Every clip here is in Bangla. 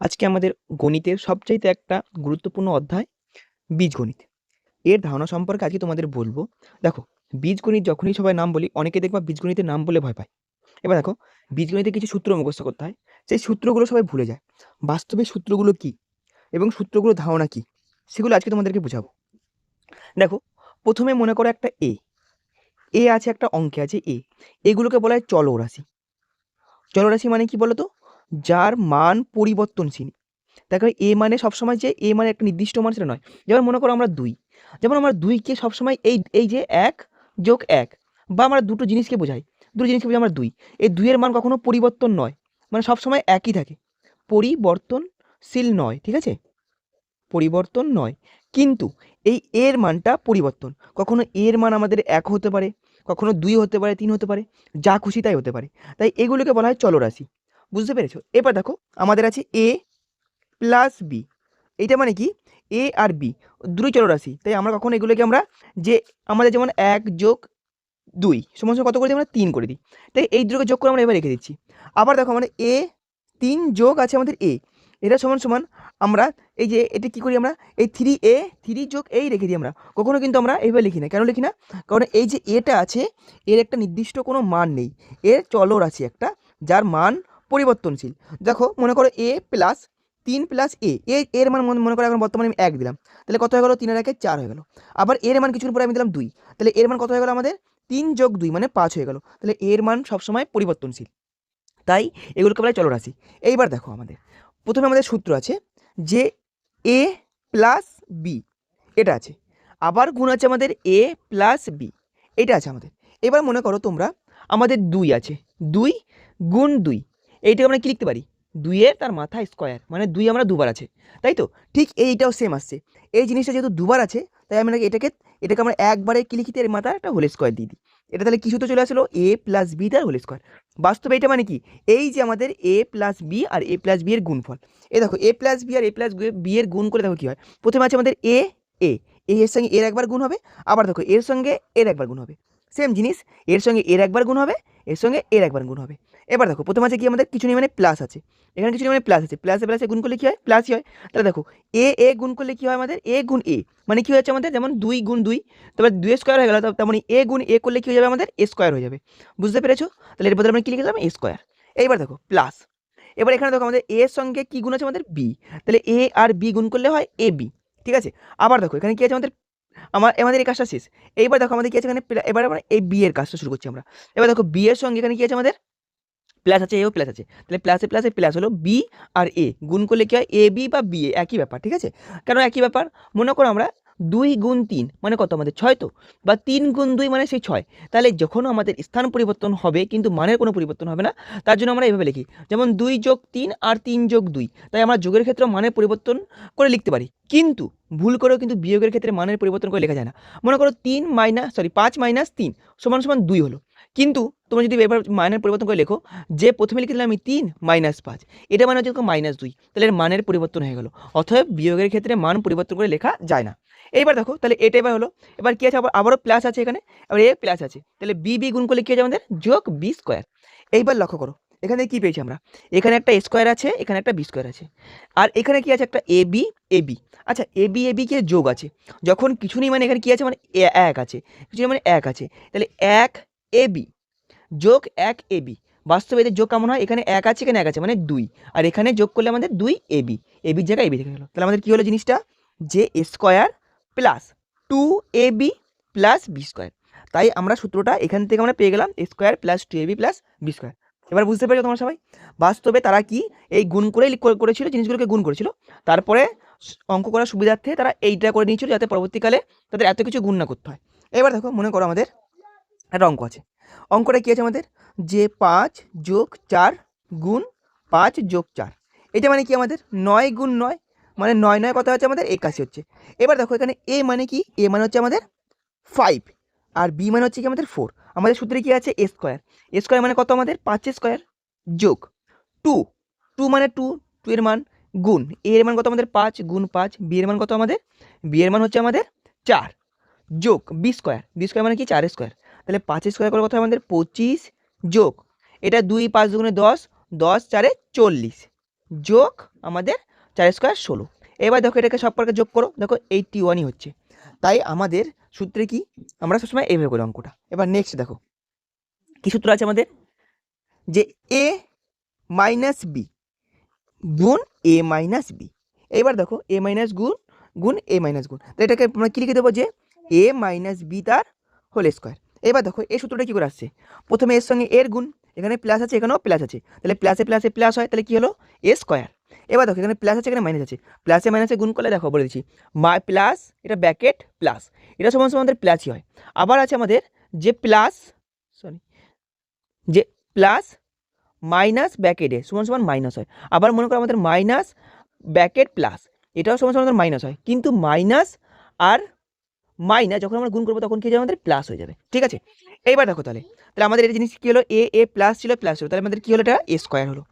আজকে আমাদের গণিতের সবচাইতে একটা গুরুত্বপূর্ণ অধ্যায়, বীজগণিত। এর ধারণা সম্পর্কে আজকে তোমাদের বলব। দেখো, বীজগণিত যখনই সবাই নাম বলি, অনেকে দেখবা বীজগণিতের নাম বলে ভয় পায়। এবার দেখো, বীজগণিতে কিছু সূত্র মুখস্থ করতে হয়। সেই সূত্রগুলো সবাই ভুলে যায়। বাস্তবে সূত্রগুলো কি এবং সূত্রগুলো ধারণা কি, সেগুলো আজকে তোমাদেরকে বোঝাবো। দেখো, প্রথমে মনে করো একটা এ এ আছে একটা অঙ্কে আছে এ এগুলোকে বলা হয় চলরাশি। চলরাশি মানে কি বলতো? যার মান পরিবর্তনশীল। দেখো এ মানে সবসময় যে, এ মানে একটা নির্দিষ্ট মান সেটা নয়। যেমন মনে করো আমরা দুই। যেমন আমরা দুইকে সবসময় এই এই যে এক যোগ এক বা আমরা দুটো জিনিসকে বোঝাই। দুটো জিনিসকে বোঝাই আমরা দুই। এই দুইয়ের মান কখনো পরিবর্তন নয়। মানে সবসময় একই থাকে। পরিবর্তনশীল নয়, ঠিক আছে? পরিবর্তন নয়। কিন্তু এই এর মানটা পরিবর্তন। কখনো এর মান আমাদের এক হতে পারে, কখনো দুই হতে পারে, তিন হতে পারে, যা খুশি তাই হতে পারে। তাই এগুলোকে বলা হয় চলরাশি। বুঝতে পেরেছ? এবার দেখো, আমাদের আছে এ প্লাস বি এইটা মানে কি? এ আর বি দুই চলরাশি। তাই আমরা কখন এগুলোকে আমরা যে আমাদের যেমন এক যোগ দুই, সমান কত করে দিই আমরা? তিন করে দিই। তাই এই দুটোকে যোগ করে আমরা এবার রেখে দিচ্ছি। আবার দেখো আমাদের এ তিন যোগ আছে আমাদের এ এটা সমান সমান আমরা এই যে এটা কি করি আমরা? এই থ্রি এ থ্রি যোগ এই রেখে দিই আমরা। কখনো কিন্তু আমরা এইভাবে লিখি না। কেন লিখি না? কারণ এই যে এটা আছে, এর একটা নির্দিষ্ট কোনো মান নেই। এর চলরাশি একটা, যার মান পরিবর্তনশীল। দেখো, মনে করো এ প্লাস তিন প্লাস এ এর মান মনে- করো এখন বর্তমানে আমি এক দিলাম। তাহলে কত হয়ে গেলো? তিনের একে চার হয়ে গেলো। আবার এর মান কিছুদিন পরে আমি দিলাম দুই। তাহলে এর মান কত হয়ে গেলো আমাদের? তিন যোগ দুই মানে পাঁচ হয়ে গেলো। তাহলে এর মান সবসময় পরিবর্তনশীল। তাই এগুলোকে বলা চলরাশি এইবার দেখো আমাদের। প্রথমে আমাদের সূত্র আছে যে এ প্লাস বি এটা আছে। আবার গুণ আছে আমাদের এ প্লাস বি এটা আছে আমাদের। এবার মনে করো তোমরা, আমাদের দুই আছে। দুই গুণ দুই। এইটাকে আমরা কি লিখতে পারি? দুইয়ের তার মাথা স্কোয়ার মানে দুই আমরা দুবার আছে, তাই তো? ঠিক এইটাও সেম আসছে। এই জিনিসটা যেহেতু দুবার আছে, তাই আমরা এটাকে এটাকে আমরা একবারে কি লিখিতে এর মাথা একটা হোল স্কোয়ার দিয়ে দিই। এটা তাহলে কিছু তো চলে আসলো? এ প্লাস বি তার হোল স্কোয়ার বাস্তবে এটা মানে কি? এই যে আমাদের এ প্লাস বি আর এ প্লাস বি এর গুণফল। এ দেখো এ প্লাস বি আর এ প্লাস বি এর গুণ করে দেখো কি হয়? প্রথমে আছে আমাদের এ এ এর সঙ্গে এর একবার গুণ হবে। আবার দেখো, এর সঙ্গে এর একবার গুণ হবে। সেম জিনিস, এর সঙ্গে এর একবার গুণ হবে, এর সঙ্গে এর একবার গুণ হবে। এবার দেখো, প্রথম আছে কি আমাদের? কিছু নেই মানে প্লাস আছে। এখানে কিছু নেই মানে প্লাস আছে। প্লাসে প্লাসে গুণ করলে কি হয়? প্লাসই হয়। তাহলে দেখো এ এ গুণ করলে কি হয় আমাদের? এ গুণ এ মানে কি হচ্ছে আমাদের? যেমন দুই গুণ দুই, তারপর দুই স্কোয়ার হয়ে গেল তেমন এ গুণ এ করলে কি হয়ে যাবে আমাদের? এ স্কোয়ার হয়ে যাবে। বুঝতে পেরেছ? তাহলে এর বদলে আমরা কি লিখলাম এ স্কোয়ার এইবার দেখো প্লাস এবার এখানে দেখো, আমাদের এর সঙ্গে কি গুণ আছে আমাদের? বি তাহলে এ আর বি গুণ করলে হয় এ বি ঠিক আছে? আবার দেখো, এখানে কি আছে আমাদের? আমার, আমাদের এই কাজটা শেষ। এইবার দেখো, আমাদের কি আছে এখানে? এবার আমরা এই বি এর কাজটা শুরু করছি আমরা। এবার দেখো বি এর সঙ্গে এখানে কি আছে আমাদের? প্লাস আছে এও প্লাস আছে। তাহলে প্লাসে প্লাসে প্লাস হলো বি আর এ গুণ করলে কি হয়? এ বি বা বি এ একই ব্যাপার, ঠিক আছে? কেন একই ব্যাপার? মনে করো আমরা দুই গুণ তিন মানে কত? আমাদের ছয় তো? বা তিন গুণ দুই মানে সেই ছয়। তাহলে যখন আমাদের স্থান পরিবর্তন হবে, কিন্তু মানের কোনো পরিবর্তন হবে না, তার জন্য আমরা এইভাবে লিখি। যেমন দুই যোগ তিন আর তিন যোগ দুই। তাই আমরা যোগের ক্ষেত্রে মানের পরিবর্তন করে লিখতে পারি। কিন্তু ভুল করেও কিন্তু বিয়োগের ক্ষেত্রে মানের পরিবর্তন করে লেখা যায় না। মনে করো তিন মাইনাস সরি পাঁচ মাইনাস তিন, সমান সমান দুই হলো। কিন্তু তোমরা যদি এবার মানের পরিবর্তন করে লেখো, যে প্রথমে লিখে আমি তিন মাইনাস পাঁচ, এটা মানে হচ্ছে মাইনাস দুই, তাহলে এর মানের পরিবর্তন হয়ে গেল। অতএব বিয়োগের ক্ষেত্রে মান পরিবর্তন করে লেখা যায় না। এইবার দেখো, তাহলে এটা এবার হলো, এবার কি আছে? আবার, আবারও প্লাস আছে এখানে, এবার এ প্লাস আছে। তাহলে বি বি গুণ করলে কি আছে আমাদের? যোগ বি স্কোয়ার এইবার লক্ষ্য করো, এখানে কি পেয়েছি আমরা? এখানে একটা স্কোয়ার আছে, এখানে একটা বি স্কোয়ার আছে। আর এখানে কি আছে? একটা এ বি এ বি আচ্ছা এ বি এ বি কে যোগ আছে। যখন কিছু নেই মানে এখানে কি আছে? মানে এক আছে। কিছু মানে এক আছে। তাহলে এক এ বি যোগ এক এ বি বাস্তবে এদের যোগ কেমন হয়? এখানে এক আছে, এখানে এক আছে মানে দুই। আর এখানে যোগ করলে আমাদের দুই এ বি এ বির জায়গায় এ বি থেকে গেলো। তাহলে আমাদের কী হলো জিনিসটা? যে square plus two A B plus B square তাই আমরা সূত্রটা এখান থেকে আমরা পেয়ে গেলাম square plus two A B plus B square এবার বুঝতে পেরেছ তোমরা সবাই? বাস্তবে তারা কি? এই গুণ করে- করেছিল, জিনিসগুলোকে গুণ করেছিল। তারপরে অঙ্ক করার সুবিধার্থে তারা এইটা করে নিয়েছিল যাতে পরবর্তীকালে তাদের এত কিছু গুণ না করতে হয়। এবার দেখো, মনে করো আমাদের একটা অঙ্ক আছে। অঙ্কটা কী আছে আমাদের? যে পাঁচ যোগ চার গুণ পাঁচ যোগ চার। এটা মানে কি আমাদের? নয় গুণ নয় মানে নয় নয় কথা হচ্ছে আমাদের একাশি হচ্ছে। এবার দেখো এখানে এ মানে কি? এ মানে হচ্ছে আমাদের ফাইভ আর বি মানে হচ্ছে কি আমাদের ফোর আমাদের সূত্রে কি আছে? এ স্কোয়ার এ স্কোয়ার মানে কত আমাদের? পাঁচ স্কোয়ার যোগ। টু টু মানে টু টু এর মান গুণ। এ এর মান কত আমাদের? পাঁচ গুণ পাঁচ। বি এর মান কত আমাদের? বি এর মান হচ্ছে আমাদের চার। যোগ বি স্কোয়ার বি স্কোয়ার মানে কি? চার স্কোয়ার তাহলে পাঁচ স্কোয়ার করে কথা আমাদের পঁচিশ যোগ, এটা দুই পাঁচ দুগুণে দশ দশ চারে চল্লিশ, যোগ আমাদের চার স্কোয়ার ষোলো। এবার দেখো এটাকে সব যোগ করো, দেখো এইটটি ওয়ানই হচ্ছে। তাই আমাদের সূত্রে কি? আমরা সবসময় এইভাবে করি অঙ্কটা। এবার নেক্সট দেখো, কী সূত্র আছে আমাদের? যে এ মাইনাস বি গুণ এ মাইনাস বি এবার দেখো এ মাইনাস গুণ গুণ এ মাইনাস গুণ। তো এটাকে আমরা কী লিখে দেবো যে এ মাইনাস বি তার হোল স্কোয়ার এবার দেখো, এই সূত্রটা কী করে আসছে? প্রথমে এর সঙ্গে এর গুণ, এখানে প্লাস আছে, এখানেও প্লাস আছে। তাহলে প্লাসে প্লাসে প্লাস হয়, তাহলে কী হলো? এ স্কোয়ার এবার দেখো, এখানে প্লাস আছে, এখানে মাইনাস আছে। প্লাসে মাইনাসে গুণ করলে দেখো, বলে দিচ্ছি মা প্লাস এটা ব্যাকেট প্লাস এটা সমান সমান আমাদের প্লাসই হয়। আবার আছে আমাদের যে প্লাস সরি যে প্লাস মাইনাস ব্যাকেটে সমান সমান মাইনাস হয়। আবার মনে করো আমাদের মাইনাস ব্যাকেট প্লাস এটাও সমান সমান আমাদের মাইনাস হয়। কিন্তু মাইনাস আর মাইনাস যখন আমরা গুণ করব তখন কি যাবে? আমাদের প্লাস হয়ে যাবে। ঠিক আছে? এইবার দেখো তাহলে। তাহলে আমাদের এই জিনিস কী হলো? এ এ প্লাস ছিল প্লাস ছিল। তাহলে আমাদের কী হলো এটা? এ স্কোয়ার হলো।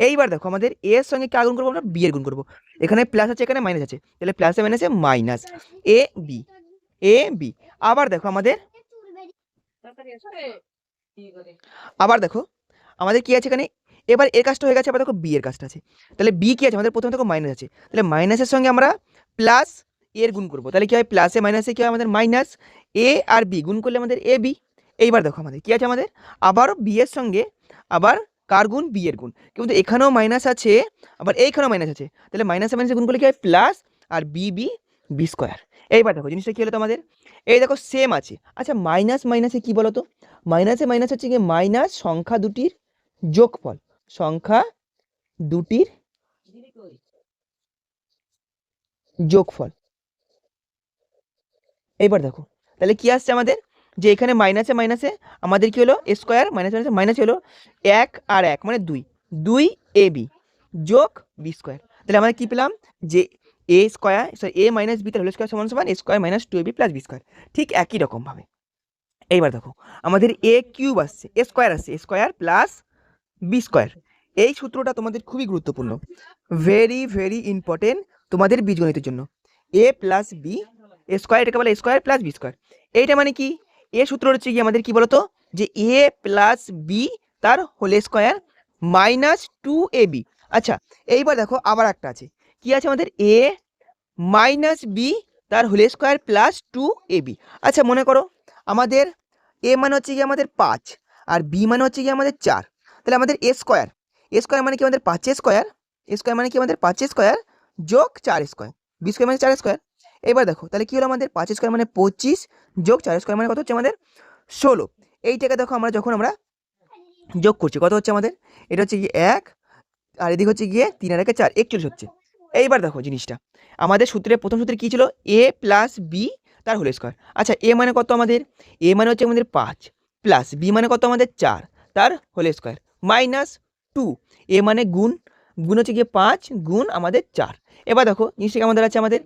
এইবার দেখো, আমাদের এ এর সঙ্গে কার গুণ করব আমরা? বি এর গুণ করব। এখানে প্লাস আছে, এখানে মাইনাস আছে। তাহলে প্লাসে মাইনাসে minus A B A B আবার দেখো আমাদের আবার দেখো, আমাদের কি আছে এখানে? এবার এর কাজটা হয়ে গেছে, আবার দেখো বি এর কাজটা আছে। তাহলে বি কি আছে? আমাদের প্রথমে দেখো মাইনাস আছে। তাহলে মাইনাসের সঙ্গে আমরা প্লাস এর গুণ করব। তাহলে কি হয়? প্লাসে মাইনাসে কি হয় আমাদের? মাইনাস এ আর বি গুণ করলে আমাদের এ বি এইবার দেখো আমাদের, কি আছে আমাদের? আবারও বি এর সঙ্গে আবার কার গুণ? বি এর গুণ। কিন্তু এখানেও মাইনাস আছে, আবার এইখানেও মাইনাস আছে। তাহলে মাইনাসে মাইনাসে গুণ করলে কি হয়? প্লাস আর বি বি বি স্কোয়ার এইবার দেখো, জিনিসটা কী হলো তোমাদের? এই দেখো সেম আছে। আচ্ছা মাইনাস মাইনাসে কি বলো তো? মাইনাসে মাইনাস হচ্ছে কি মাইনাস সংখ্যা দুটির যোগফল। সংখ্যা দুটির যোগফল। এইবার দেখো, তাহলে কি আসছে আমাদের? যে এখানে মাইনাসে মাইনাসে আমাদের কি হলো? স্কোয়ার মাইনাস মাইনাসে মাইনাস হলো এক আর এক মানে দুই। দুই এ বি যোগ বি স্কোয়ার তাহলে আমরা কি পেলাম? যে A square sorry A minus B তার হোল স্কোয়ার সমান সমান square minus two A B plus B square ঠিক একই রকমভাবে এইবার দেখো, আমাদের এ কিউব আসছে এ স্কোয়ার আসছে স্কোয়ার প্লাস বি স্কোয়ার এই সূত্রটা তোমাদের খুবই গুরুত্বপূর্ণ। ভেরি ভেরি ইম্পর্টেন্ট তোমাদের বীজগণিতের জন্য। A plus B A square এটাকে বলে স্কোয়ার প্লাস বি স্কোয়ার এইটা মানে কি? এ সূত্র হচ্ছে কি আমাদের কি বলতো? যে এ প্লাস বি তার whole square minus two A B আচ্ছা এইবার দেখো আবার একটা আছে। কি আছে আমাদের? এ মাইনাস বি তার whole square plus two A B আচ্ছা মনে করো আমাদের এ মানে হচ্ছে কি আমাদের পাঁচ আর বি মানে হচ্ছে কি আমাদের চার। তাহলে আমাদের এ স্কোয়ার এ স্কোয়ার মানে কি আমাদের পাঁচ স্কোয়ার এ স্কোয়ার মানে কি আমাদের পাঁচ স্কোয়ার যোগ চার স্কোয়ার বি স্কোয়ার মানে চার স্কোয়ার এবার দেখো, তাহলে কী হলো আমাদের? পাঁচ স্কোয়ার মানে পঁচিশ যোগ চার স্কোয়ার মানে কত হচ্ছে আমাদের? ষোলো। এইটাকে দেখো আমরা যখন আমরা যোগ করছি, কত হচ্ছে আমাদের? এটা হচ্ছে গিয়ে এক, আর এদিকে হচ্ছে গিয়ে তিন আর একে চার, একচল্লিশ হচ্ছে। এইবার দেখো জিনিসটা। আমাদের সূত্রে, প্রথম সূত্রে কী ছিল? এ প্লাস বি তার হোল স্কোয়ার আচ্ছা এ মানে কত আমাদের? এ মানে হচ্ছে আমাদের পাঁচ প্লাস বি মানে কত আমাদের? চার, তার whole square minus two A মানে গুণ গুণ হচ্ছে গিয়ে পাঁচ, গুণ আমাদের চার। এবার দেখো, জিনিসটা আমাদের আছে আমাদের?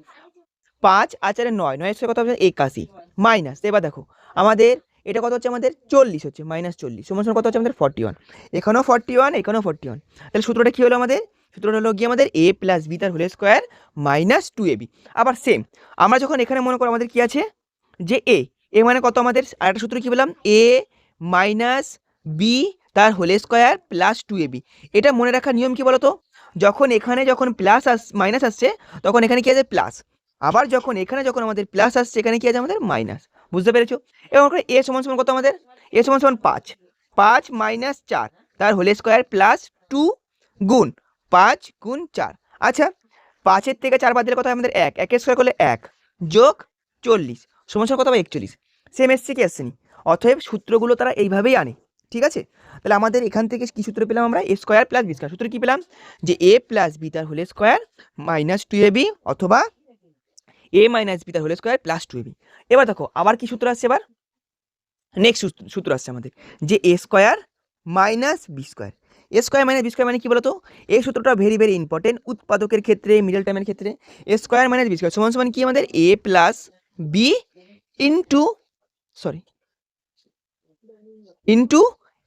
পাঁচ আচারে নয় নয় কত হবে একাশি মাইনাস এবার দেখো, আমাদের, এটা কত হচ্ছে আমাদের? চল্লিশ হচ্ছে মাইনাস চল্লিশ। সমান সমান কত হচ্ছে আমাদের? ফর্টি ওয়ান এখানেও ফর্টি ওয়ান এখানেও ফর্টি ওয়ান তাহলে সূত্রটা কী হলো আমাদের? সূত্রটা হলো গিয়ে আমাদের এ প্লাস বি তার whole square minus two A B আবার সেম আমরা যখন এখানে মনে করো আমাদের কি আছে? যে এ এ মানে কত আমাদের? আরেকটা সূত্র কী বললাম? এ মাইনাস বি তার whole square plus two A B এটা মনে রাখার নিয়ম কি বলতো? যখন এখানে যখন প্লাস আস মাইনাস আসছে, তখন এখানে কী আছে? প্লাস আবার যখন এখানে যখন আমাদের প্লাস আসছে, এখানে কি আছে আমাদের? মাইনাস বুঝতে পেরেছ? এবং এ সমান সমান কত আমাদের? এ সমান সমান পাঁচ। পাঁচ মাইনাস চার। তার হোল স্কোয়ার প্লাস টু গুণ পাঁচ গুণ চার। আচ্ছা পাঁচের থেকে চার বাদ দিলে কত হয় আমাদের? এক। একের স্কোয়ার করলে এক। যোগ চল্লিশ। সমান সমান কত হবে? একচল্লিশ। সেম এসছে কি আসছেনি অতএব সূত্রগুলো তারা এইভাবেই আনে। ঠিক আছে? তাহলে আমাদের এখান থেকে কী সূত্র পেলাম আমরা? A square plus B square সূত্র কী পেলাম? যে এ প্লাস বি তার whole square minus two A B অথবা এ মাইনাস বি তার whole square plus two A B এবার দেখো, আবার কি সূত্র আসছে এবার? নেক্সট সূত্র আসছে আমাদের, যে A square minus B square A square minus B square মানে কি বলতো? এই সূত্রটা ভেরি ভেরি ইম্পর্টেন্ট উৎপাদকের ক্ষেত্রে মিডল টাইমের ক্ষেত্রে। A square minus B square সমান সমান কি আমাদের? A plus B into sorry into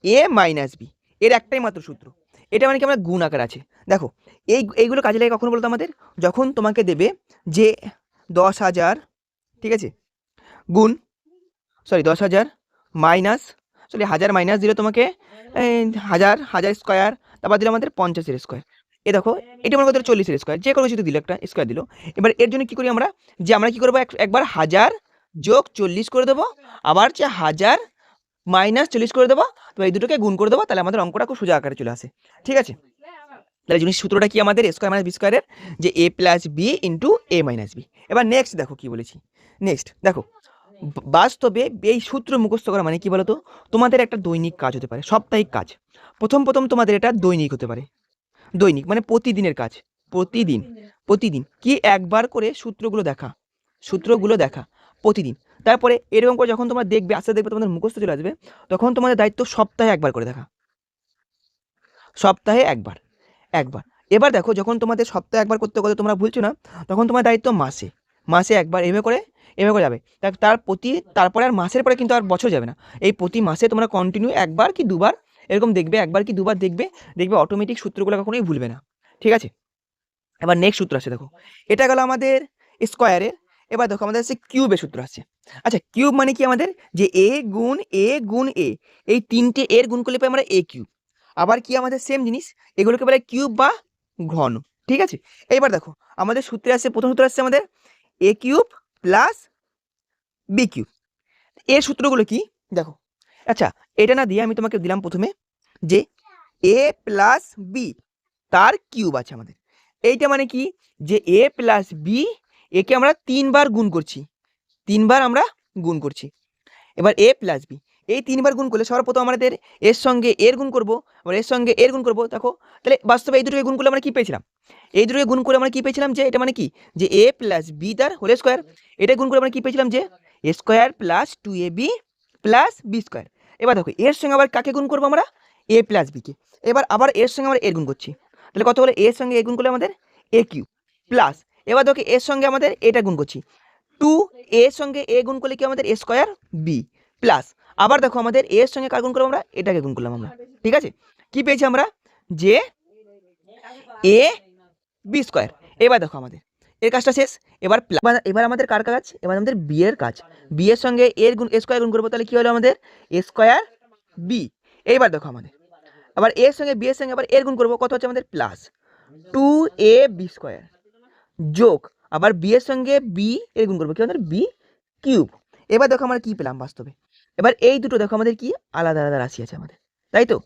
A minus B এর একটাই মাত্র সূত্র। এটা মানে কি আমরা গুণ আকার আছে। দেখো, এই, এইগুলো কাজে লাগে কখন বলতো আমাদের? যখন তোমাকে দেবে যে দশ হাজার, ঠিক আছে? গুণ সরি দশ হাজার মাইনাস সরি হাজার মাইনাস দিলে তোমাকে হাজার হাজার স্কোয়ার তারপর দিলে আমাদের পঞ্চাশের স্কোয়ার এ দেখো, এটা মনে করতে চল্লিশের স্কোয়ার যে কোনো কিছু দিল একটা স্কোয়ার দিল। এবার এর জন্য কি করি আমরা? যে আমরা কি করব? এক- একবার হাজার যোগ চল্লিশ করে দেবো, আবার যে হাজার মাইনাস চল্লিশ করে দেবো, তো এই দুটোকে গুণ করে দেবো, তাহলে আমাদের অঙ্কটা খুব সোজা আকারে চলে আসে। ঠিক আছে? তাহলে জিনিস সূত্রটা কি আমাদের? স্কোয়ার মাইনাস বি স্কোয়ারের যে A plus B into A minus B এবার নেক্সট দেখো কি বলেছি। নেক্সট দেখো বাস্তবে এই সূত্র মুখস্থ করা মানে কি বলতো? তোমাদের একটা দৈনিক কাজ হতে পারে, সাপ্তাহিক কাজ। প্রথম প্রথম তোমাদের এটা দৈনিক হতে পারে। দৈনিক মানে প্রতিদিনের কাজ, প্রতিদিন প্রতিদিন। কি একবার করে সূত্রগুলো দেখা সূত্রগুলো দেখা, প্রতিদিন। তারপরে এরকম করে যখন তোমরা দেখবে, আস্তে দেখবে তোমাদের মুখস্থ চলে আসবে, তখন তোমাদের দায়িত্ব সপ্তাহে একবার করে দেখা। সপ্তাহে একবার একবার। এবার দেখো, যখন তোমাদের সপ্তাহে একবার করতে করতে তোমরা ভুলছো না, তখন তোমার দায়িত্ব মাসে। মাসে একবার, এভাবে করে এভাবে করে যাবে। তার প্রতি, তারপরে আর মাসের পরে কিন্তু আর বছর যাবে না। এই প্রতি মাসে তোমরা কন্টিনিউ একবার কি দুবার, এরকম দেখবে, একবার কি দুবার দেখবে দেখবে অটোমেটিক সূত্রগুলো কখনোই ভুলবে না। ঠিক আছে? এবার নেক্সট সূত্র আছে, দেখো। এটা গেল আমাদের স্কোয়ারের এবার দেখো আমাদের আছে কিউবের সূত্র আছে। আচ্ছা কিউব মানে কি আমাদের? যে এ গুণ এ গুণ এ এই তিনটে এর গুণ করলে পাই আমরা এ কিউব আবার কি আমাদের সেম জিনিস? এগুলোকে বলে কিউব বা ঘন, ঠিক আছে? এইবার দেখো, আমাদের সূত্রে আসছে, প্রথম সূত্র আসছে আমাদের A cube plus B cube এর সূত্রগুলো কি? দেখো আচ্ছা এটা না দিয়ে আমি তোমাকে দিলাম প্রথমে যে এ প্লাস বি তার কিউব আছে আমাদের। এইটা মানে কি? যে এ প্লাস বি একে আমরা তিনবার গুণ করছি। তিনবার আমরা গুণ করছি। এবার এ প্লাস বি এই তিনবার গুণ করলে সর্বপ্রথম আমাদের এর সঙ্গে এর গুণ করব, আবার এর সঙ্গে এর গুণ করব। দেখো, তাহলে বাস্তবে এই দুটোকে গুণ করলে আমরা কি পেয়েছিলাম? এই দুটোকে গুণ করে আমরা কি পেয়েছিলাম যে, এটা মানে কি? যে এ প্লাস বি তার হোল স্কোয়ার এটা গুণ করে আমরা কি পেয়েছিলাম যে A square plus two A B plus B square এবার দেখো, এর সঙ্গে আবার কাকে গুণ করব আমরা? এ প্লাস বিকে এবার আবার এর সঙ্গে আমরা এর গুণ করছি। তাহলে কত হলো? এর সঙ্গে এ গুণ করলে আমাদের এ কিউ প্লাস এবার দেখো, এর সঙ্গে আমাদের এটা গুণ করছি। টু এর সঙ্গে এ গুণ করলে কি আমাদের এ স্কোয়ার বি প্লাস আবার দেখো আমাদের এর সঙ্গে কার গুণ করব আমরা? এটাকে গুণ করলাম আমরা। ঠিক আছে? কি পেয়েছি আমরা? যে এ বি স্কোয়ার এবার দেখো আমাদের। এর কাজটা শেষ। এবার এবার- এবার আমাদের কার কাজ? এবার আমাদের বি এর কাজ। বি এর সঙ্গে এর গুণ এ স্কোয়ার গুণ করব তাহলে কি হলো আমাদের? এ স্কোয়ার বি এইবার দেখো আমাদের। আবার এর সঙ্গে বি এর সঙ্গে আবার এর গুণ করব। কত হচ্ছে আমাদের? Plus two A B square যোগ। আবার বি এর সঙ্গে বি এর গুণ করব। কি আমাদের? বি কিউব এবার দেখো আমরা কি পেলাম বাস্তবে? এবার এই দুটো দেখো, আমাদের কি? আলাদা আলাদা রাশি আছে আমাদের, তাই তো?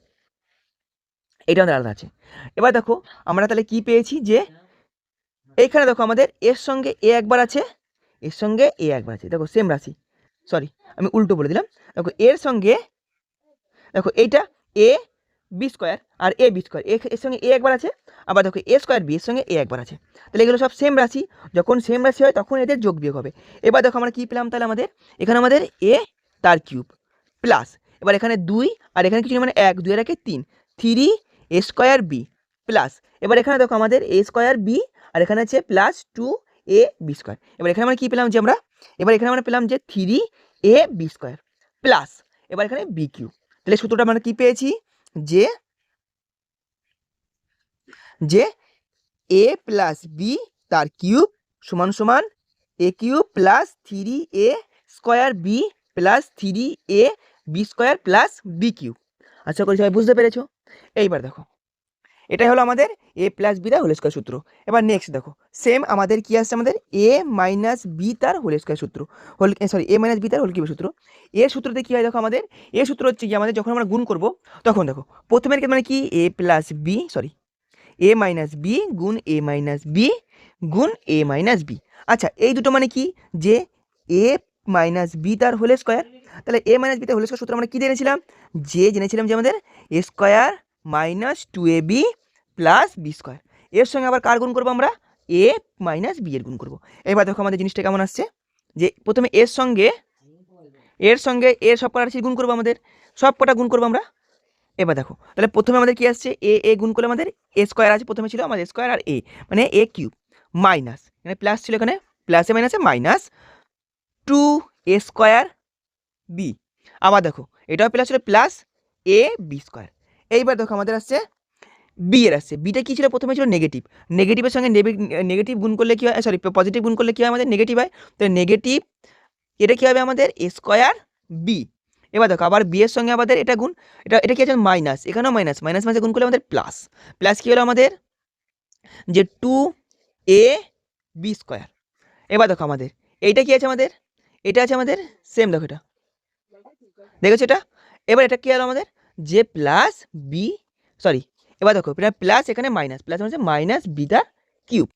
এটা আমাদের আলাদা আছে। এবার দেখো, আমরা তাহলে কি পেয়েছি যে, এইখানে দেখো আমাদের এর সঙ্গে এ একবার আছে, এর সঙ্গে এ একবার আছে, দেখো সেম রাশি সরি আমি উল্টো বলে দিলাম। দেখো, এর সঙ্গে, দেখো এইটা এ বি স্কোয়ার আর এ বি স্কোয়ার এর সঙ্গে এ একবার আছে, আবার দেখো এ স্কোয়ার বি এর সঙ্গে এ একবার আছে। তাহলে এগুলো সব সেম রাশি, যখন সেম রাশি হয় তখন এদের যোগ বিয়োগ হবে। এবার দেখো আমরা কি পেলাম তাহলে আমাদের? এখানে আমাদের এ তার কিউব। প্লাস এবার এখানে দুই আর এখানে কিছু মানে এক, দুই একে তিন। Three A square B. Plus এবার এখানে দেখো আমাদের এ স্কোয়ার বি আর এখানে আছে plus two A B square. এবার এখানে আমরা কী পেলাম যে আমরা? এবার এখানে আমরা পেলাম যে three A B square. Plus এবার এখানে বি কিউ তাহলে সূত্রটা আমরা কী পেয়েছি? যে যে এ প্লাস বি তার কিউব সমান সমান A cube plus three A square B plus three A B square plus B cube আশা করি সবাই বুঝতে পেরেছ? এইবার দেখো। এটাই হলো আমাদের এ প্লাস বি তার হোল স্কোয়ার সূত্র। এবার নেক্সট দেখো। সেম আমাদের কি আসছে আমাদের? এ মাইনাস বি তার হোল স্কোয়ার সূত্র। Whole sorry A minus B তার হোল কিউবের সূত্র। এর সূত্রতে কী হয় দেখো আমাদের? এর সূত্র হচ্ছে কি আমাদের যখন আমরা গুণ করব, তখন দেখো প্রথমের মানে কি? A plus B sorry A minus B গুণ এ মাইনাস বি গুণ এ মাইনাস বি আচ্ছা এই দুটো মানে কি? যে এ মাইনাস বি তার হোল স্কোয়ার। তাহলে এ মাইনাস বি তার হোল স্কোয়ার সূত্র আমরা কী জেনেছিলাম? যে জেনেছিলাম যে আমাদের A square minus two A B plus B square. এর সঙ্গে আবার কার গুণ করব আমরা? এ মাইনাস বি এর গুণ করব। এবার দেখো আমাদের জিনিসটা কেমন আসছে? যে প্রথমে এর সঙ্গে এর সঙ্গে এর সব কটা গুণ করব আমাদের। সব কটা গুণ করব আমরা। এবার দেখো, তাহলে প্রথমে আমাদের কি আসছে? এ এ গুণ করলে আমাদের এ স্কোয়ার আছে, প্রথমে ছিল আমাদের স্কোয়ার আর এ মানে এ কিউব মাইনাস। এখানে প্লাস ছিল এখানে, প্লাসে মাইনাসে minus two A square B আবার দেখো, এটাও প্লাস ছিল প্লাস এ বি স্কোয়ার এইবার দেখো আমাদের আসছে বি এর আসছে। বিটা কী ছিল? প্রথমে ছিল নেগেটিভ নেগেটিভের সঙ্গে নেগেটিভ গুণ করলে কী হয়? সরি পজিটিভ গুণ করলে কী হয় আমাদের? নেগেটিভ হয়। তো নেগেটিভ এটা কী হবে আমাদের? এ স্কোয়ার বি এবার দেখো, আবার বি এর সঙ্গে আমাদের এটা গুণ, এটা এটা কি আছে? মাইনাস এখানেও মাইনাস মাইনাস মাইনাসে গুণ করলে আমাদের প্লাস প্লাস কী হলো আমাদের? যে টু এ বি স্কোয়ার এবার দেখো আমাদের, এইটা কি আছে আমাদের? এটা আছে আমাদের সেম দেখো এটা। দেখেছ এটা? এবার এটা কী হলো আমাদের? যে প্লাস বি সরি এবার দেখো, এটা প্লাস এখানে মাইনাস প্লাস মানে মাইনাস বি তার কিউব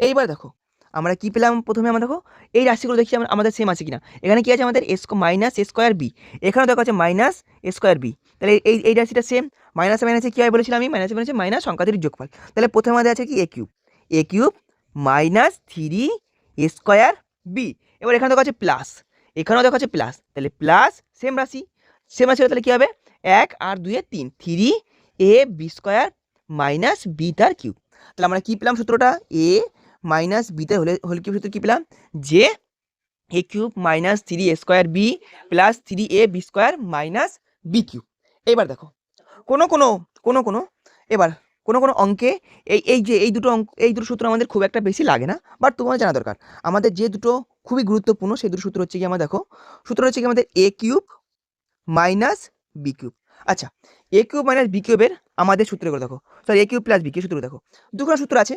এইবার দেখো, আমরা কি পেলাম প্রথমে আমরা দেখো, এই রাশিগুলো দেখি আমাদের সেম আছে কিনা। এখানে কি আছে আমাদের? এস মাইনাস স্কোয়ার বি এখানেও দেখো আছে মাইনাস স্কোয়ার বি তাহলে এই এই রাশিটা সেম মাইনাসে মাইনাসে কী হয় বলেছিলাম আমি? মাইনাসে মাইনাসে মাইনাস সংখ্যাদের যোগফল। তাহলে প্রথমে আমাদের আছে কি? A cube A cube minus three square B এবার এখানে দেখা আছে প্লাস এখানেও দেখা আছে প্লাস তাহলে প্লাস সেম রাশি সেম রাশি হলে তাহলে কী হবে? এক আর দুয়ে তিন three A B square minus B তার কিউ তাহলে আমরা কী পেলাম সূত্রটা? এ মাইনাস বিতে হলে, হোল কিউব সূত্র কী পেলাম? যে A cube minus three A square B plus three A B square minus B cube এবার দেখো, কোনো কোনো কোনো কোনো, এবার কোনো কোনো অঙ্কে এই এই যে, এই দুটো অঙ্ক, এই দুটো সূত্র আমাদের খুব একটা বেশি লাগে না বাট তোমার জানা দরকার, আমাদের যে দুটো খুবই গুরুত্বপূর্ণ। সেই দুটো সূত্র হচ্ছে কি আমরা দেখো। সূত্র হচ্ছে কি আমাদের A cube minus B cube. আচ্ছা এ কিউব মাইনাস বি কিউবের আমাদের সূত্রগুলো দেখো। Sorry A cube plus B cube সূত্র দেখো। দুখানা সূত্র আছে।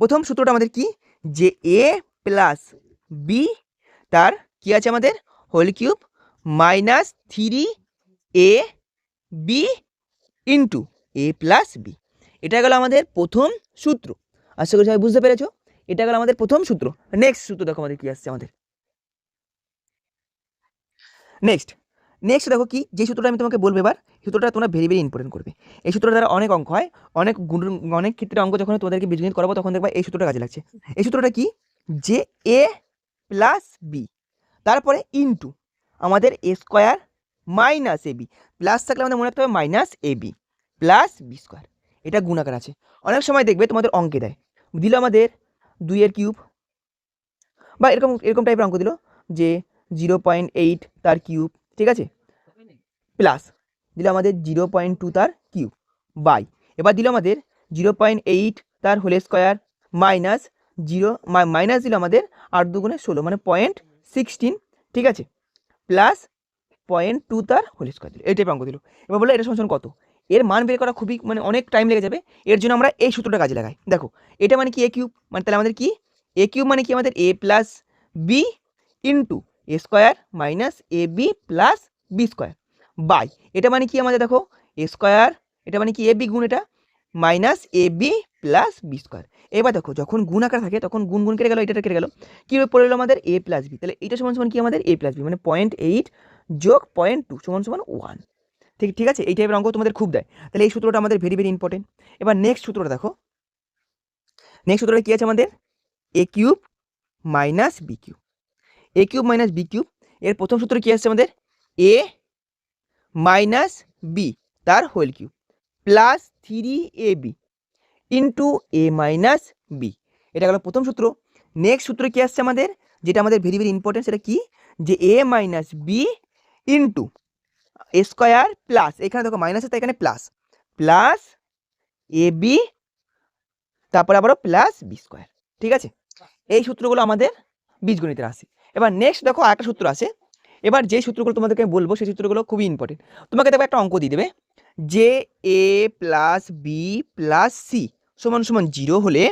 প্রথম সূত্রটা আমাদের কি? যে এ প্লাস বি তার কি আছে আমাদের? Whole cube minus three A B into A plus B এটা গেল আমাদের প্রথম সূত্র। আশা করি সবাই বুঝতে পেরেছ? এটা গেল আমাদের প্রথম সূত্র। নেক্সট সূত্র দেখো আমাদের কি আসছে আমাদের। নেক্সট নেক্সট দেখো কি, যে সূত্রটা আমি তোমাকে বলব এবার সূত্রটা তোমরা ভেরি ভেরি ইম্পর্টেন্ট করবে। এই সূত্রটা দ্বারা অনেক অঙ্ক হয়, অনেক অনেক ক্ষেত্রে অঙ্ক যখন তোমাদেরকে বীজগণিত করাবো, তখন দেখবা এই সূত্রটা কাজে লাগছে। এই সূত্রটা কি? যে এ প্লাস বি তারপরে ইন্টু আমাদের A square minus A B plus থাকলে আমাদের মনে রাখতে হবে minus A B plus B square এটা গুণাকার আছে। অনেক সময় দেখবে তোমাদের অঙ্কে দেয়। দিল আমাদের দুইয়ের কিউব। বা এরকম এরকম টাইপের অঙ্ক দিল যে জিরো পয়েন্ট এইট তার কিউব, ঠিক আছে? প্লাস দিল আমাদের জিরো পয়েন্ট টু তার কিউব বাই এবার দিল আমাদের জিরো পয়েন্ট এইট তার whole square minus zero minus দিল আমাদের আট দুগুণে ষোলো মানে পয়েন্ট সিক্সটিন ঠিক আছে? প্লাস পয়েন্ট টু তার হোল স্কোয়ার দিল। এই টাইপের অঙ্ক দিল। এবার বলল এটা সমান কত? এর মান বের করা খুবই মানে অনেক টাইম লেগে যাবে। এর জন্য আমরা এই সূত্রটা কাজে লাগাই। দেখো, এটা মানে কি এ কিউব মানে তাহলে আমাদের কি? এ কিউব মানে কি আমাদের? A plus B into A square minus A B plus B square by এটা মানে কি আমাদের? দেখো এ স্কোয়ার এটা মানে কি এ বি গুণ এটা? Minus A B plus B square এবার দেখো, যখন গুণ আকার থাকে, তখন গুণ গুণ কেটে গেল, এটা কেটে গেল। কীভাবে পড়ে গেলো আমাদের? এ প্লাস বি তাহলে এটা সমান সমান কি আমাদের? এ প্লাস বি মানে পয়েন্ট এইট যোগ পয়েন্ট টু সমান সমান ওয়ান ঠিক ঠিক আছে? এই টাইপের অঙ্ক তোমাদের খুব দেয়। তাহলে এই সূত্রটা আমাদের ভেরি ভেরি ইম্পর্টেন্ট এবার নেক্সট সূত্রটা দেখো। নেক্সট সূত্রটা কী আছে আমাদের? A cube minus B cube A cube minus B cube এর প্রথম সূত্র কী আসছে আমাদের? এ মাইনাস বি তার whole cube plus three A B into A minus B এটা গেল প্রথম সূত্র। নেক্সট সূত্র কী আসছে আমাদের? যেটা আমাদের ভেরি ভেরি ইম্পর্টেন্ট সেটা কি? যে A minus B into square plus এখানে দেখো মাইনাস আছে, এখানে প্লাস প্লাস এ বি তারপরে আবারও প্লাস বি স্কোয়ার ঠিক আছে? এই সূত্রগুলো আমাদের বীজগণিতের আসে এবার নেক্সট দেখো আরেকটা সূত্র আছে। এবার যে সূত্রগুলো তোমাদেরকে বলব, সেই সূত্রগুলো খুবই ইম্পর্টেন্ট তোমাকে দেখো একটা অঙ্ক দিয়ে দেবে। যে A plus B plus C সমান সমান জিরো হলে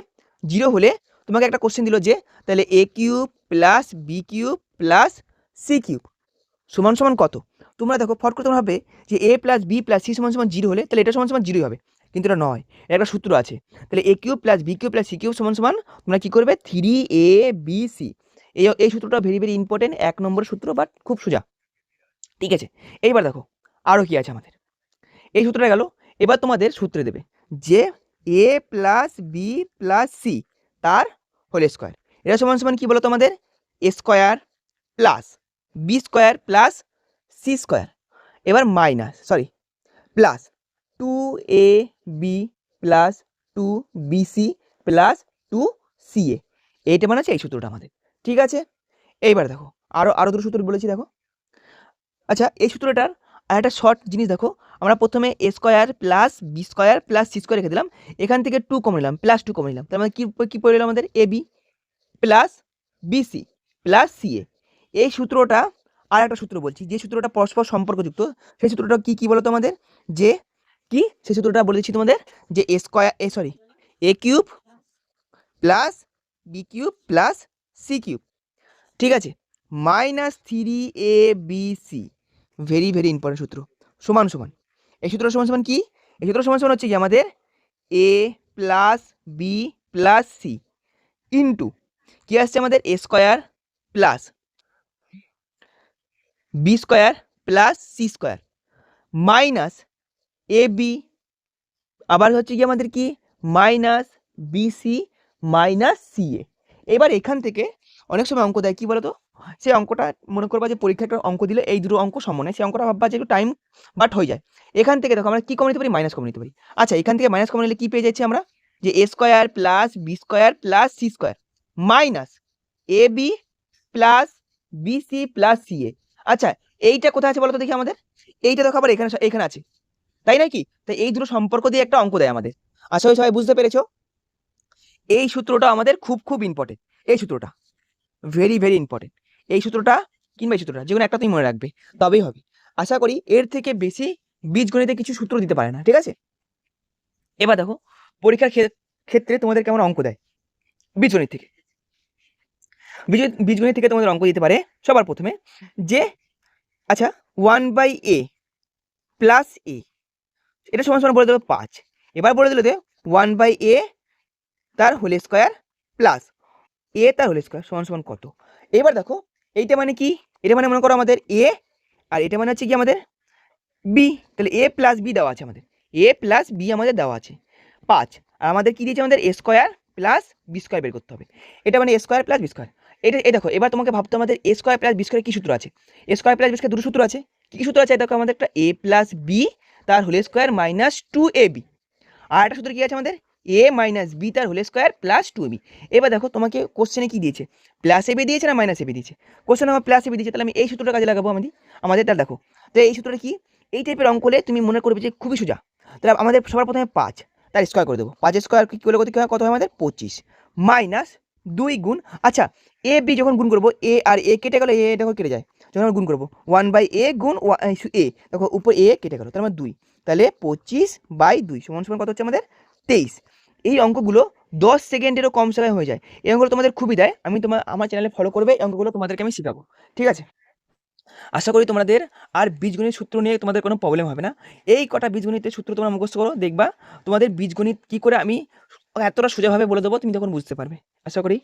জিরো হলে তোমাকে একটা কোশ্চেন দিল যে, তাহলে A cube plus B cube plus C cube সমান সমান কত? তোমরা দেখো ফট করে তোমরা ভাবে যে A plus B plus C সমান সমান জিরো হলে তাহলে এটা সমান সমান জিরোই হবে। কিন্তু এটা নয়। এর একটা সূত্র আছে। তাহলে A cube plus B cube plus C cube সমান সমান তোমরা কী করবে? থ্রি এ বি সি এই এই সূত্রটা ভেরি ভেরি ইম্পর্টেন্ট এক নম্বর সূত্র বাট খুব সোজা। ঠিক আছে? এইবার দেখো আরও কি আছে আমাদের? এই সূত্রটা গেল। এবার তোমাদের সূত্রে দেবে যে A plus B plus C তার হোল স্কোয়ার এটা সমান সমান কী বলো তোমাদের? A square plus B square plus C square. এবার minus sorry plus two A B plus two B C plus two C A এইটা মানে হচ্ছে এই সূত্রটা আমাদের, ঠিক আছে? এইবার দেখো আরও আরও দুটো সূত্র বলেছি, দেখো। আচ্ছা এই সূত্রটার আর একটা শর্ট জিনিস দেখো, আমরা প্রথমে A square plus B square plus C square রেখে দিলাম, এখান থেকে টু কমে নিলাম প্লাস টু কমে নিলাম, তার মানে কী কী পড়ে আমাদের? A B plus B C plus C A এই সূত্রটা আর একটা সূত্র বলছি, যে সূত্রটা পরস্পর সম্পর্কযুক্ত, সেই সূত্রটা কি কি বলো তো আমাদের যে, কি? সেই সূত্রটা বলে দিচ্ছি তোমাদের, যে A square A sorry A cube plus B cube plus C cube ঠিক আছে? Minus three A B C very very important সূত্র। সমান সমান। এই সূত্র সমান সমান কি? এই সূত্র সমান সমান হচ্ছে কি আমাদের? A plus B plus C into কী আসছে আমাদের? A square plus B square plus C square minus A B আবার হচ্ছে কি আমাদের কি? Minus B C minus C A এবার এখান থেকে অনেক সময় অঙ্ক দেয়, কি বলতো? সেই অঙ্কটা মনে করবা যে পরীক্ষা অঙ্ক দিলে এই দুটো অঙ্ক সমানে সেই অঙ্কটা ভাববা যে একটু টাইম বাট হয়ে যায়। এখান থেকে দেখো আমরা কী কমন নিতে পারি? মাইনাস কমন নিতে পারি। আচ্ছা এখান থেকে মাইনাস কমন নিলে কী পেয়ে যাচ্ছি আমরা? যে A square plus B square plus C square minus A B plus B C plus C A আচ্ছা এইটা কোথায় আছে বলো তো দেখি আমাদের? এইটা দেখো আবার এখানে এখানে আছে। তাই নাকি তাই এই দুটো সম্পর্ক দিয়ে একটা অঙ্ক দেয় আমাদের। আশা করি সবাই বুঝতে পেরেছ? এই সূত্রটা আমাদের খুব খুব ইম্পর্টেন্ট এই সূত্রটা ভেরি ভেরি ইম্পর্টেন্ট এই সূত্রটা কিংবা এই সূত্রটা যে কোনো একটা তুমি মনে রাখবে। তবেই হবে। আশা করি এর থেকে বেশি বীজগণিতে কিছু সূত্র দিতে পারে না, ঠিক আছে? এবার দেখো, পরীক্ষার ক্ষেত্রে তোমাদের কেমন অঙ্ক দেয়? বীজগণিত থেকে। বীজ, বীজগণিত থেকে তোমাদের অঙ্ক দিতে পারে সবার প্রথমে যে আচ্ছা one by A plus A এটা সমান সমান বলে দেবে পাঁচ। এবার বলে দিলে ওয়ান বাই এ তার হোল স্কোয়ার প্লাস এ তার হোল স্কোয়ার সমান সমান কত? এবার দেখো, এইটা মানে কি? এটা মানে মনে করো আমাদের এ আর এটা মানে হচ্ছে কি আমাদের বি তাহলে এ প্লাস বি দেওয়া আছে আমাদের। এ প্লাস বি আমাদের দেওয়া আছে। পাঁচ। আর আমাদের কী দিয়েছে আমাদের? A square plus B square বের করতে হবে। এটা মানে A square plus B square এটা, এই দেখো, এবার তোমাকে ভাবতে আমাদের A square plus B square কী সূত্র আছে? A square plus B square দুটো সূত্র আছে। কী সূত্র আছে? দেখো, আমাদের একটা এ প্লাস বি তার whole square minus two A B আর একটা সূত্র কী আছে আমাদের? এ মাইনাস বি তার whole square plus two B এবার দেখো, তোমাকে কোশ্চেনে কি দিয়েছে? প্লাস এ বি দিয়েছে না মাইনাস এ বি দিয়েছে? কোশ্চেন আমার প্লাস এ বি দিয়েছে, তাহলে আমি এই সূত্রটা কাজে লাগাবো আমাদের। আমাদের তাহলে দেখো, তো এই সূত্রটা কি? এই টাইপের অঙ্ক হলে তুমি মনে করবে যে খুবই সোজা। তাহলে আমাদের সবার প্রথমে পাঁচ তার স্কোয়ার করে দেবো। পাঁচের স্কোয়ার কী করলে কত হয়? আমাদের? পঁচিশ। মাইনাস দুই গুণ আচ্ছা এ বি যখন গুণ করব এ আর এ কেটে গেলো এ দেখো কেটে যায়। যখন আমরা গুণ করব ওয়ান বাই এ গুণ এ দেখো উপর এ কেটে গেলো, তার মানে দুই। তাহলে পঁচিশ বাই দুই, সমান সমান কত হচ্ছে আমাদের? তেইশ। এই অঙ্কগুলো দশ সেকেন্ডেরও কম সময় হয়ে যায়। এই অঙ্কগুলো তোমাদের খুবই দেয়, আমি তোমার আমার চ্যানেলে ফলো করবে, এই অঙ্কগুলো তোমাদেরকে আমি শেখাবো। ঠিক আছে? আশা করি তোমাদের আর বীজগণিত সূত্র নিয়ে তোমাদের কোনো প্রবলেম হবে না। এই কটা বীজগণিতের সূত্র তোমরা মুখস্থ করো, দেখবা তোমাদের বীজগণিত কী করে আমি এতটা সোজাভাবে বলে দেবো, তুমি তখন বুঝতে পারবে। আশা করি।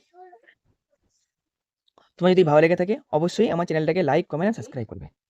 তোমার যদি ভালো লেগে থাকে, অবশ্যই আমার চ্যানেলটাকে লাইক কমেন্ট সাবস্ক্রাইব করবে।